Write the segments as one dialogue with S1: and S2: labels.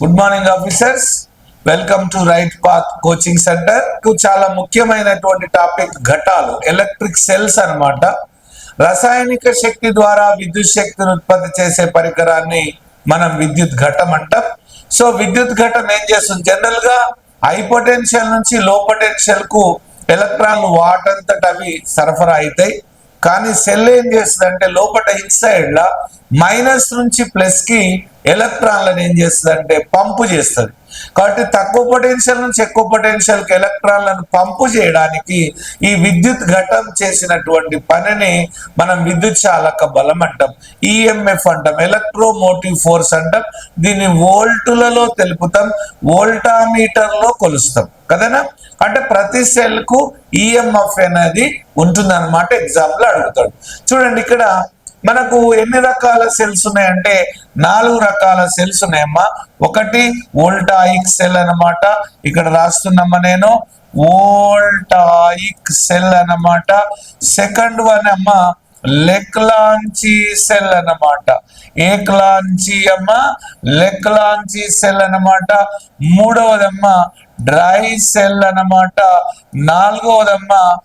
S1: Good morning officers welcome to right path coaching సెంటర్కు చాలా ముఖ్యమైనటువంటి టాపిక్ ఘటాలు ఎలక్ట్రిక్ సెల్స్ అన్నమాట. రసాయనిక శక్తి ద్వారా విద్యుత్ శక్తిని ఉత్పత్తి చేసే పరికరాన్ని మనం విద్యుత్ ఘటం అంటాం. సో విద్యుత్ ఘటం ఏం చేస్తుంది? జనరల్గా హై పొటెన్షియల్ నుంచి లో పొటెన్షియల్కు ఎలక్ట్రాన్లు వాటంతట అవి సరఫరా అవుతాయి. కానీ సెల్ ఏం చేస్తుంది అంటే లోపల ఇన్సైడ్ లా మైనస్ నుంచి ప్లస్కి ఎలక్ట్రాన్లను ఏం చేస్తుంది అంటే పంపు చేస్తుంది. కాబట్టి తక్కువ పొటెన్షియల్ నుంచి ఎక్కువ పొటెన్షియల్ ఎలక్ట్రాన్లను పంపు చేయడానికి ఈ విద్యుత్ ఘటం చేసినటువంటి పనిని మనం విద్యుత్ చాలక బలం అంటాం. ఈఎంఎఫ్ అంటాం. ఎలక్ట్రోమోటివ్ ఫోర్స్ అంటాం. దీన్ని వోల్టులలో తెలుపుతాం. వోల్టామీటర్లో కొలుస్తాం. కదనా? అంటే ప్రతి సెల్కు ఈఎంఎఫ్ అనేది ఉంటుందన్నమాట. ఎగ్జాంపుల్ అడుగుతాడు. చూడండి ఇక్కడ మనకు ఎన్ని రకాల సెల్స్ ఉన్నాయంటే నాలుగు రకాల సెల్స్ ఉన్నాయమ్మా. ఒకటి వోల్టాయిక్ సెల్ అన్నమాట. ఇక్కడ రాస్తున్నామ్మా నేను? వోల్టాయిక్ సెల్ అన్నమాట. సెకండ్ వన్ అమ్మా లెక్లాంచి సెల్ అన్నమాట. ఏక్లాంచి అమ్మ లెక్లాంచి సెల్ అన్నమాట. మూడవదమ్మ డ్రై సెల్ అన్నమాట. నాలుగవదమ్మ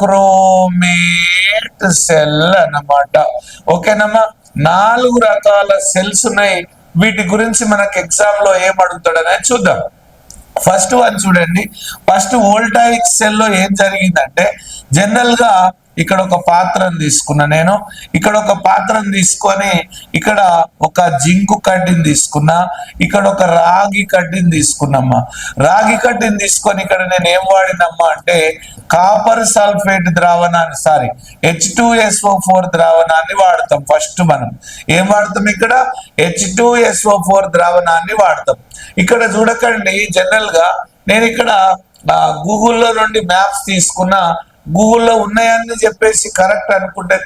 S1: క్రోమేట్ సెల్ అన్నమాట. ఓకేనమ్మా నాలుగు రకాల సెల్స్ ఉన్నాయి. వీటి గురించి మనకు ఎగ్జామ్లో ఏం అడుగుతాడనేది చూద్దాం. ఫస్ట్ వన్ చూడండి. ఫస్ట్ వోల్టాయిక్ సెల్లో ఏం జరిగిందంటే జనరల్గా ఇక్కడ ఒక పాత్రను తీసుకున్నా నేను. ఇక్కడ ఒక పాత్రను తీసుకొని ఇక్కడ ఒక జింకు కడ్డీని తీసుకున్నా. ఇక్కడ ఒక రాగి కడ్డీని తీసుకున్నమ్మా రాగి కడ్డీని తీసుకొని ఇక్కడ నేను ఏం వాడినమ్మా అంటే కాపర్ సల్ఫేట్ ద్రావణాన్ని sorry H two SO four ద్రావణాన్ని వాడతాం ఫస్ట్ మనం. ఏం వాడతాం ఇక్కడ? హెచ్ టూ ఎస్ఓ ఫోర్ ద్రావణాన్ని వాడతాం. ఇక్కడ చూడకండి జనరల్గా నేను ఇక్కడ గూగుల్లో నుండి మ్యాప్స్ తీసుకున్నా. గూగుల్లో ఉన్నాయని చెప్పేసి కరెక్ట్ అనుకుంటే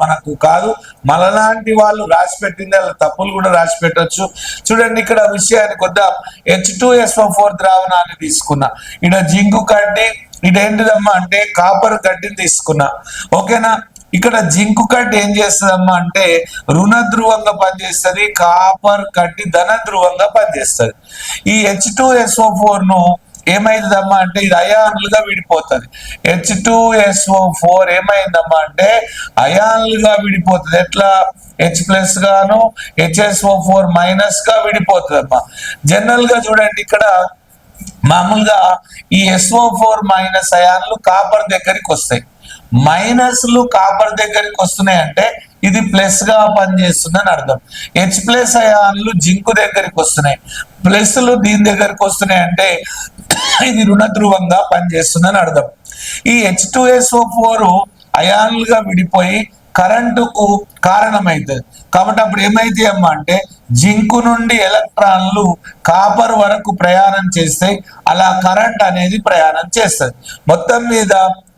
S1: మనకు కాదు. మనలాంటి వాళ్ళు రాసి పెట్టింది వాళ్ళ తప్పులు కూడా రాసి పెట్టొచ్చు. చూడండి ఇక్కడ విషయానికి వద్దాం హెచ్ టూ ఎస్ఓ ఫోర్ ద్రావణాన్ని తీసుకున్నా. ఇక్కడ జింకు కడ్డి ఇదేంటిదమ్మా అంటే కాపర్ కడ్డీని తీసుకున్నా. ఓకేనా? ఇక్కడ జింకు కడ్డి ఏం చేస్తుందమ్మా అంటే రుణ ధ్రువంగా పనిచేస్తుంది కాపర్ కట్టి ధన ధ్రువంగా పనిచేస్తుంది. ఈ హెచ్ టూ ఎస్ఓ ఫోర్ను ఏమైందమ్మా అంటే ఇది అయాన్లుగా విడిపోతుంది. హెచ్ టూ ఎస్ఓ ఫోర్ ఏమైందమ్మా అంటే అయాన్లుగా విడిపోతుంది. ఎట్లా? హెచ్ ప్లస్ గాను హెచ్ఎస్ఓ ఫోర్ మైనస్గా విడిపోతుంది అమ్మా జనరల్గా చూడండి ఇక్కడ మామూలుగా ఈ ఎస్ఓ ఫోర్ మైనస్ అయాన్లు కాపర్ దగ్గరికి వస్తాయి. మైనస్లు కాపర్ దగ్గరికి వస్తున్నాయి అంటే ఇది ప్లస్గా పనిచేస్తుందని అర్థం. హెచ్ ప్లస్ అయాన్లు జింకు దగ్గరికి వస్తున్నాయి. ప్లస్లు దీని దగ్గరికి వస్తున్నాయి అంటే ఇది రుణ ధ్రువంగా పనిచేస్తుందని అర్థం. ఈ హెచ్ టూ ఎస్ఓ ఫోర్ అయాన్లుగా విడిపోయి కరెంటుకు కారణమవుతుంది కాబట్టి అప్పుడు ఏమైతే అమ్మా అంటే జింకు నుండి ఎలక్ట్రాన్లు కాపర్ వరకు ప్రయాణం చేస్తే అలా కరెంట్ అనేది ప్రయాణం చేస్తుంది. మొత్తం మీద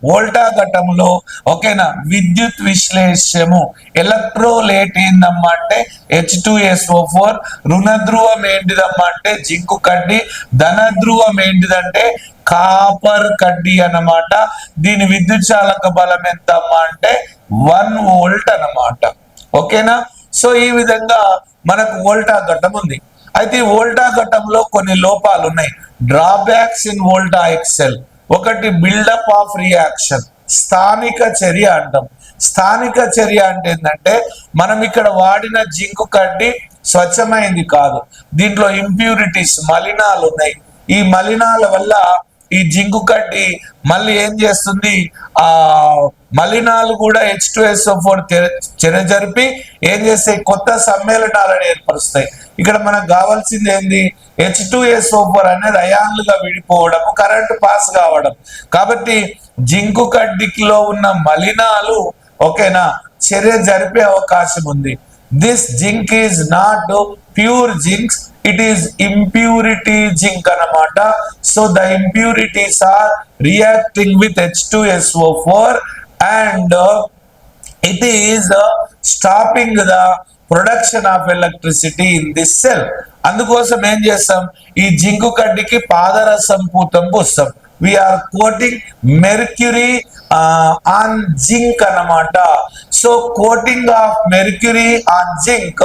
S1: వోల్టా ఘటంలో ఓకేనా? విద్యుత్ విశ్లేషము. ఎలక్ట్రోలేట్ ఏందమ్మా అంటే హెచ్ టూ ఎస్ఓ ఫోర్ రుణధ్రువం ఏంటిదమ్మా అంటే జింకు కడ్డి ధనధ్రువం ఏంటిదంటే కాపర్ కడ్డీ అన్నమాట. దీని విద్యుత్ చాలక బలం ఎంత అంటే వన్ వోల్ట్ అన్నమాట. ఓకేనా? సో ఈ విధంగా మనకు వోల్టా ఘటం ఉంది. అయితే ఈ వోల్టా ఘటంలో కొన్ని లోపాలు ఉన్నాయి డ్రాబ్యాక్స్ ఇన్ వోల్టా ఎక్సెల్ ఒకటి బిల్డప్ ఆఫ్ రియాక్షన్ స్థానిక చర్య అంటాం. స్థానిక చర్య అంటే ఏంటంటే మనం ఇక్కడ వాడిన జింకు కడ్డి స్వచ్ఛమైంది కాదు. దీంట్లో ఇంప్యూరిటీస్ మలినాలు ఉన్నాయి ఈ మలినాల వల్ల ఈ జింకు కడ్డి మళ్ళీ ఏం చేస్తుంది? ఆ మలినాలు కూడా హెచ్ టూ ఎస్ ఫోర్ చెర జరిపి ఏం చేస్తాయి? కొత్త సమ్మేళనాలను ఏర్పరుస్తాయి. ఇక్కడ మనకు కావాల్సింది ఏంది? హెచ్ టూ ఎస్ ఫోర్ అనేది అయాన్లుగా విడిపోవడం కరెంట్ పాస్ కావడం. కాబట్టి జింకు కడ్డికిలో ఉన్న మలినాలు ఓకేనా? చర్య జరిపే అవకాశం ఉంది. This zinc is not pure zincs. It is impurity zinc అన్నమాట. So the impurities are reacting with H two SO four and it is stopping the production of electricity in this cell అందుకోసం ఏం చేస్తాం? ఈ zinc కడ్డికి పాదరసం పూతం పోస్తాం. We are coating mercury on zinc అన్నమాట. So coating of mercury on zinc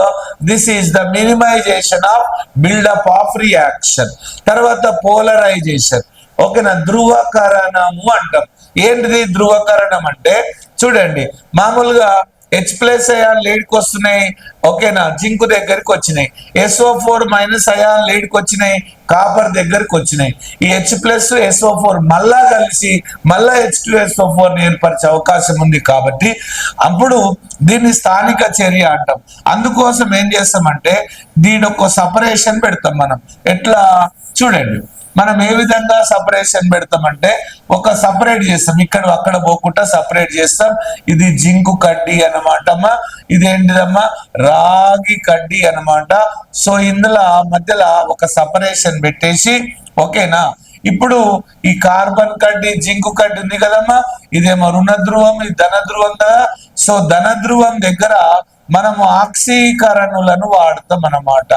S1: this is the minimization of buildup of reaction తర్వాత పోలరైజేషన్ ఓకేనా ధృవకరణము అంటాం. ఏంటిది ధృవకరణం అంటే? చూడండి మామూలుగా హెచ్ ప్లస్ అయాన్ లీడ్కి వస్తున్నాయి. ఓకేనా జింక్ దగ్గరికి వచ్చినాయి. ఎస్ఓ ఫోర్ మైనస్ అయాన్ లీడ్కి వచ్చినాయి. కాపర్ దగ్గరికి వచ్చినాయి. ఈ హెచ్ ప్లస్ ఎస్ఓ ఫోర్ మళ్ళా కలిసి మళ్ళా హెచ్ టూ ఎస్ఓ ఫోర్ ఏర్పరిచే అవకాశం ఉంది కాబట్టి అప్పుడు దీన్ని స్థానిక చర్య అంటాం. అందుకోసం ఏం చేస్తామంటే దీని ఒక సపరేషన్ పెడతాం మనం. ఎట్లా? చూడండి. మనం ఏ విధంగా సపరేషన్ పెడతామంటే ఒక సపరేట్ చేస్తాం. ఇక్కడ అక్కడ పోకుండా సపరేట్ చేస్తాం. ఇది జింకు కడ్డీ అన్నమాటమ్మా ఇదేంటిదమ్మా? రాగి కడ్డీ అన్నమాట. సో ఇందులో మధ్యలో ఒక సపరేషన్ పెట్టేసి ఓకేనా? ఇప్పుడు ఈ కార్బన్ కడ్డీ జింకు కడ్డీ ఉంది కదమ్మా. ఇదేమో రుణ ధ్రువం ఇది ధన ధ్రువం కదా. సో ధన ధ్రువం దగ్గర మనము ఆక్సీకరణులను వాడతాం అన్నమాట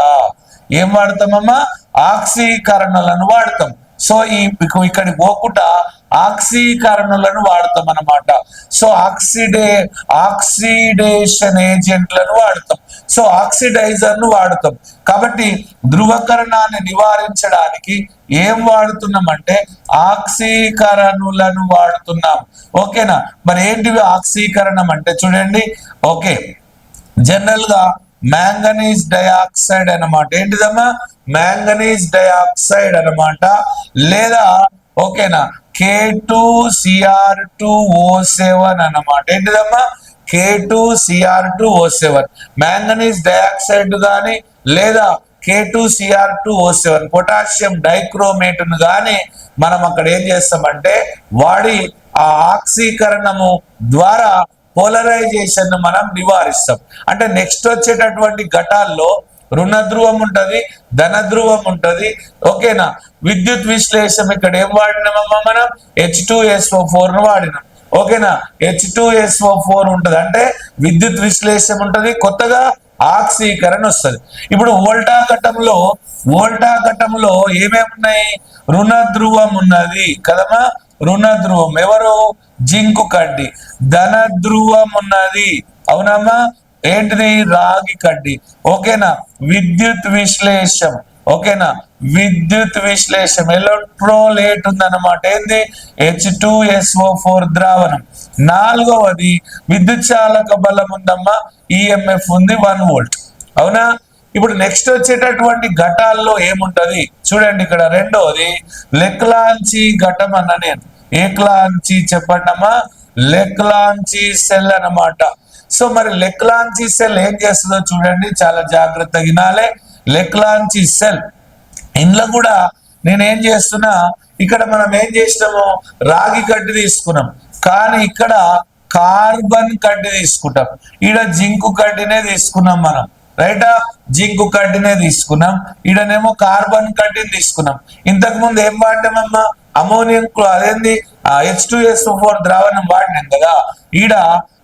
S1: ఏం వాడతామమ్మా ఆక్సీకరణలను వాడతాం. సో ఈ ఇక్కడ ఇక్కడికి పోకుండా ఆక్సీకరణలను వాడతాం అనమాట సో ఆక్సిడే ఆక్సిడేషన్ ఏజెంట్లను వాడతాం. సో ఆక్సిడైజర్ను వాడతాం. కాబట్టి ధృవకరణాన్ని నివారించడానికి ఏం వాడుతున్నాం అంటే ఆక్సీకరణులను వాడుతున్నాం. ఓకేనా? మరి ఏంటివి ఆక్సీకరణం అంటే చూడండి. ఓకే. జనరల్గా మ్యాంగనీస్ డయాక్సైడ్ అనమాట ఏంటిదమ్మా? మ్యాంగనీస్ డయాక్సైడ్ అన్నమాట. లేదా ఓకేనా? K two CR two O seven అనమాట ఏంటిదమ్మా? K two CR two O seven manganese dioxide గాని లేదా K two CR two O seven potassium dichromate కానీ గాని మనం అక్కడ ఏం చేస్తామంటే వాడి ఆ ఆక్సీకరణము ద్వారా పోలరైజేషన్ మనం నివారిస్తాం. అంటే నెక్స్ట్ వచ్చేటటువంటి ఘటాల్లో రుణ ధ్రువం ఉంటది ధన ధ్రువం ఉంటది. ఓకేనా? విద్యుత్ విశ్లేషం ఇక్కడ ఏం వాడినామమ్మా మనం? హెచ్ టూ ఎస్ఓ ఫోర్ వాడినాం. ఓకేనా? హెచ్ టూ ఎస్ఓ ఫోర్ ఉంటది. అంటే విద్యుత్ విశ్లేషం ఉంటది కొత్తగా ఆక్సీకరణ వస్తుంది. ఇప్పుడు ఓల్టా ఘటంలో ఓల్టా ఘటంలో ఏమేమి ఉన్నాయి రుణ ధ్రువం ఉన్నది కదమ్మా? రుణ ధ్రువం ఎవరు? జింకు కడ్డి. ధన ధ్రువం ఉన్నది అవునమ్మా? ఏంటిది? రాగి కడ్డి. ఓకేనా? విద్యుత్ విశ్లేషం. ఓకేనా? విద్యుత్ విశ్లేషం. ఎలక్ట్రోలేట్ ఉందన్నమాట. ఏంది? హెచ్ టూ ఎస్ఓ ఫోర్ ద్రావణం. నాలుగవది విద్యుత్ చాలక బలం ఉందమ్మా. ఈఎంఎఫ్ ఉంది వన్ వోల్ట్ అవునా? ఇప్పుడు నెక్స్ట్ వచ్చేటటువంటి ఘటాల్లో ఏముంటది? చూడండి ఇక్కడ రెండోది లెక్లాంచి ఘటం అన్న నేను. ఏక్లాంచి చెప్పండమ్మా లెక్లాంచి సెల్ అన్నమాట. సో మరి లెక్లాంచి సెల్ ఏం చేస్తుందో చూడండి చాలా జాగ్రత్తగా వినాలే. Leclanche cell. ఇందులో కూడా నేను ఏం చేస్తున్నా ఇక్కడ మనం ఏం చేసినాము రాగి కడ్డి తీసుకున్నాం. కానీ ఇక్కడ కార్బన్ కడ్డి తీసుకుంటాం. ఇక్కడ జింకు కడ్డినే తీసుకున్నాం మనం. రైటా జింకు కడ్డినే తీసుకున్నాం. ఈడనేమో కార్బన్ కడ్డిని తీసుకున్నాం. ఇంతకు ముందు ఏం వాడినామమ్మా? అమోనియం క్లో- అదేంది? హెచ్ టూ ఎస్ ఫోర్ ద్రావణం వాడినాం కదా. ఈడ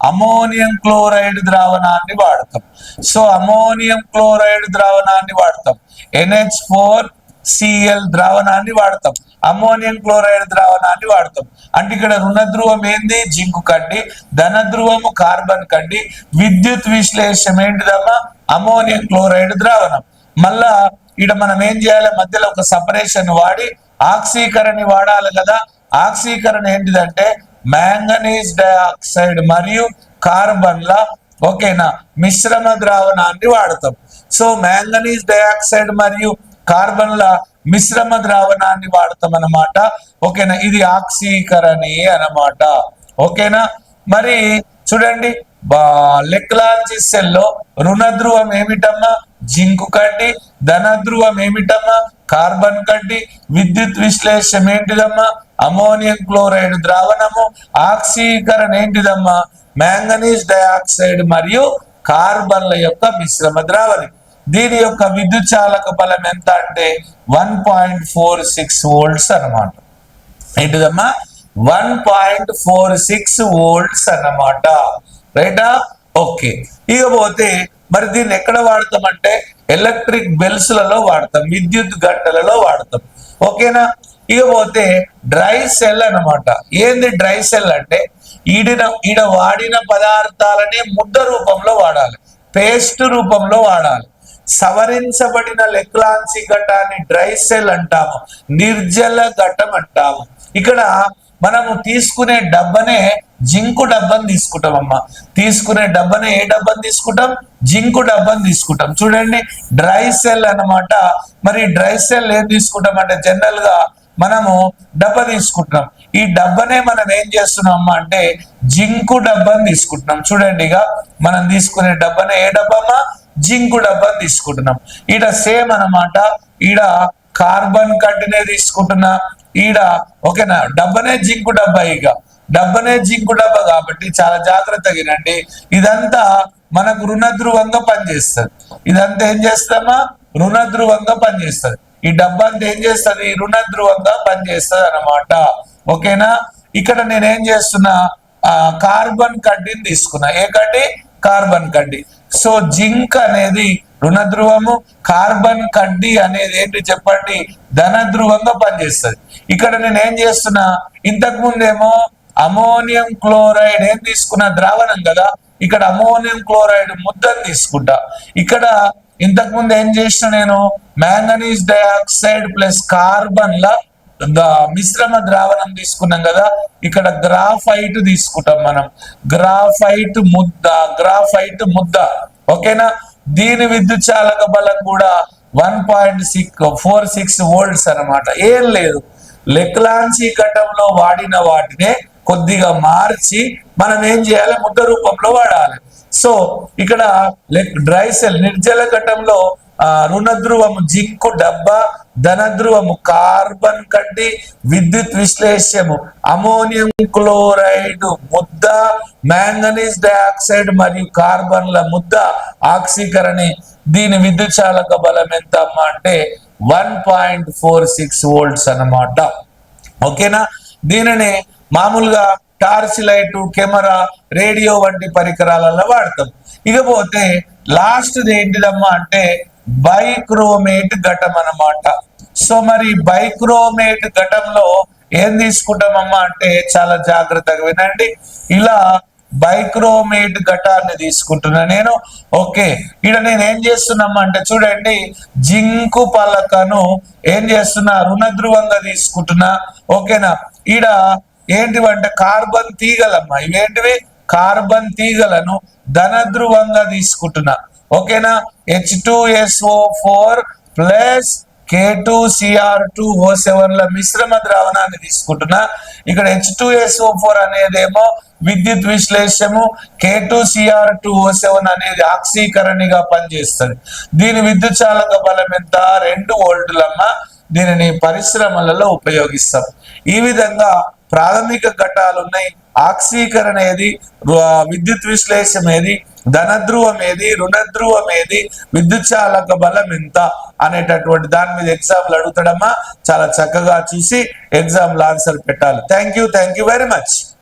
S1: అమోనియం క్లోరైడ్ ద్రావణాన్ని వాడతాం. సో అమోనియం క్లోరైడ్ ద్రావణాన్ని వాడతాం. ఎన్హెచ్ ఫోర్ సిఎల్ ద్రావణాన్ని వాడతాం. అమోనియం క్లోరైడ్ ద్రావణాన్ని వాడతాం. అంటే ఇక్కడ రుణధ్రువం ఏంది? జింకు కడ్డి. ధన ధ్రువము కార్బన్ కడ్డి. విద్యుత్ విశ్లేషం ఏంటిదమ్మా? అమోనియం క్లోరైడ్ ద్రావణం. మళ్ళా ఇక్కడ మనం ఏం చేయాలి? మధ్యలో ఒక సపరేషన్ వాడి ఆక్సీకరణ వాడాలి కదా. ఆక్సీకరణ ఏంటిదంటే మ్యాంగనీస్ డయాక్సైడ్ మరియు కార్బన్ల ఓకేనా? మిశ్రమ ద్రావణాన్ని వాడతాం. సో మ్యాంగనీస్ డయాక్సైడ్ మరియు కార్బన్ల మిశ్రమ ద్రావణాన్ని వాడతాం అన్నమాట. ఓకేనా? ఇది ఆక్సీకరణి అన్నమాట. ఓకేనా? మరి చూడండి లెక్లాంచి సెల్లో రుణధ్రువం ఏమిటమ్మా? జింకు కడ్డి ధనధ్రువం ఏమిటమ్మా? కార్బన్ కడ్డి విద్యుత్ విశ్లేషం ఏంటిదమ్మా? అమోనియం క్లోరైడ్ ద్రావణము ఆక్సీకరణ ఏంటిదమ్మా? మ్యాంగనీస్ డయాక్సైడ్ మరియు కార్బన్ల యొక్క మిశ్రమ ద్రావణి. దీని యొక్క విద్యుత్ చాలక బలం ఎంత అంటే one point four six volts అన్నమాట. ఏంటిదమ్మా? One point four six volts అన్నమాట. రైటా? ఓకే. ఇకపోతే మరి దీన్ని ఎక్కడ వాడతాం అంటే ఎలక్ట్రిక్ బెల్స్లలో వాడతాం విద్యుత్ గంటలలో వాడతాం. ఓకేనా? ఇకపోతే డ్రై సెల్ అన్నమాట. ఏంది డ్రై సెల్ అంటే? ఈడిన ఈడ వాడిన పదార్థాలని ముద్ద రూపంలో వాడాలి పేస్ట్ రూపంలో వాడాలి. సవరించబడిన లెక్లాన్సి ఘటాన్ని డ్రై సెల్ అంటాము నిర్జల ఘటం అంటాము. ఇక్కడ మనము తీసుకునే డబ్బనే జింకు డబ్బాని తీసుకుంటామమ్మా. తీసుకునే డబ్బనే ఏ డబ్బని తీసుకుంటాం? జింకు డబ్బని తీసుకుంటాం. చూడండి డ్రై సెల్ అన్నమాట. మరి డ్రై సెల్ ఏం తీసుకుంటాం అంటే జనరల్గా మనము డబ్బా తీసుకుంటున్నాం. ఈ డబ్బనే మనం ఏం చేస్తున్నాం అమ్మా అంటే జింకు డబ్బని తీసుకుంటున్నాం. చూడండి ఇక మనం తీసుకునే డబ్బనే ఏ డబ్బమ్మా? జింకు డబ్బని తీసుకుంటున్నాం. ఈడ సేమ్ అన్నమాట. ఈడ కార్బన్ కడ్డినే తీసుకుంటున్నా. ఈడ ఓకేనా? డబ్బనే జింకు డబ్బా ఇక. డబ్బనే జింకు డబ్బా కాబట్టి చాలా జాగ్రత్తగా వినండి. ఇదంతా మనకు రుణధ్రువంగా పనిచేస్తుంది. ఇదంతా ఏం చేస్తామా రుణధ్రువంగా పనిచేస్తుంది. ఈ డబ్బా అంతా ఏం చేస్తుంది? రుణధ్రువంగా పనిచేస్తుంది అన్నమాట. ఓకేనా? ఇక్కడ నేనేం చేస్తున్నా? ఆ కార్బన్ కడ్డీని తీసుకున్నా. ఏ కడ్డీ? కార్బన్ కడ్డీ. సో జింక్ అనేది రుణ ధ్రువము కార్బన్ కడ్డీ అనేది ఏంటి చెప్పండి? ధన ధ్రువంగా పనిచేస్తుంది. ఇక్కడ నేను ఏం చేస్తున్నా ఇంతకు ముందేమో అమోనియం క్లోరైడ్ ఏం తీసుకున్నా ద్రావణం కదా ఇక్కడ అమోనియం క్లోరైడ్ ముద్దను తీసుకుంటా. ఇక్కడ ఇంతకు ముందు ఏం చేసిన నేను మ్యాంగనీస్ డైఆక్సైడ్ ప్లస్ కార్బన్ ల మిశ్రమ ద్రావణం తీసుకున్నాం కదా ఇక్కడ గ్రాఫైట్ తీసుకుంటాం మనం. గ్రాఫైట్ ముద్ద గ్రాఫైట్ ముద్ద ఓకేనా? దీని విద్యుత్ చాలక బలం కూడా one point six four six volts అన్నమాట. ఏం లేదు. లెక్లాంచి ఘటంలో వాడిన వాటినే కొద్దిగా మార్చి మనం ఏం చేయాలి? ముద్ద రూపంలో వాడాలి. సో ఇక్కడ డ్రై సెల్ నిర్జల ఘటంలో ఆ, రుణధ్రువము జింకు డబ్బా ధనధ్రువము కార్బన్ కడ్డి విద్యుత్ విశ్లేష్యము అమోనియం క్లోరైడ్ ముద్ద మ్యాంగనీస్ డయాక్సైడ్ మరియు కార్బన్ల ముద్ద ఆక్సీకరణి. దీని విద్యుత్ చాలక బలం ఎంత అమ్మా అంటే one point four six volts అన్నమాట. ఓకేనా? దీనిని మామూలుగా టార్చ్ లైట్ కెమెరా రేడియో వంటి పరికరాలలో వాడతాం. ఇకపోతే లాస్ట్ది ఏంటిదమ్మా అంటే బైక్రోమేట్ ఘటం అన్నమాట సో మరి బైక్రోమేట్ ఘటంలో ఏం తీసుకుంటామమ్మా అంటే చాలా జాగ్రత్తగా వినండి. ఇలా బైక్రోమేట్ ఘటాన్ని తీసుకుంటున్నా నేను. ఓకే ఇక్కడ నేను ఏం చేస్తున్నామా అంటే చూడండి జింకు పలకను ఏం చేస్తున్నా రుణధ్రువంగా తీసుకుంటున్నా. ఓకేనా? ఈడ ఏంటివంటే కార్బన్ తీగలమ్మా. ఇవేంటివి? కార్బన్ తీగలను ధనధ్రువంగా తీసుకుంటున్నా. ఓకేనా? H two SO four plus K two CR two O seven ల మిశ్రమ ద్రావణాన్ని తీసుకుంటున్నా. ఇక్కడ హెచ్ టూ ఎస్ఓ ఫోర్ అనేదేమో విద్యుత్ విశ్లేషము K two CR two O seven అనేది ఆక్సీకరణిగా పనిచేస్తుంది. దీని విద్యుత్ చాలక బలం ఎంత? రెండు వోల్టులమ్మ. దీనిని పరిశ్రమలలో ఉపయోగిస్తాం. ఈ విధంగా ప్రాథమిక ఘటాలు ఉన్నాయి ఆక్సీకరణ ఏది విద్యుత్ విశ్లేషం ఏది ధనధ్రువం ఏది రుణధ్రువం ఏది విద్యుత్ చాలక బలం ఎంత అనేటటువంటి దాని మీద ఎగ్జామ్లు అడుగుతాడమ్మా. చాలా చక్కగా చూసి ఎగ్జామ్ ఆన్సర్ పెట్టాలి. Thank you thank you very much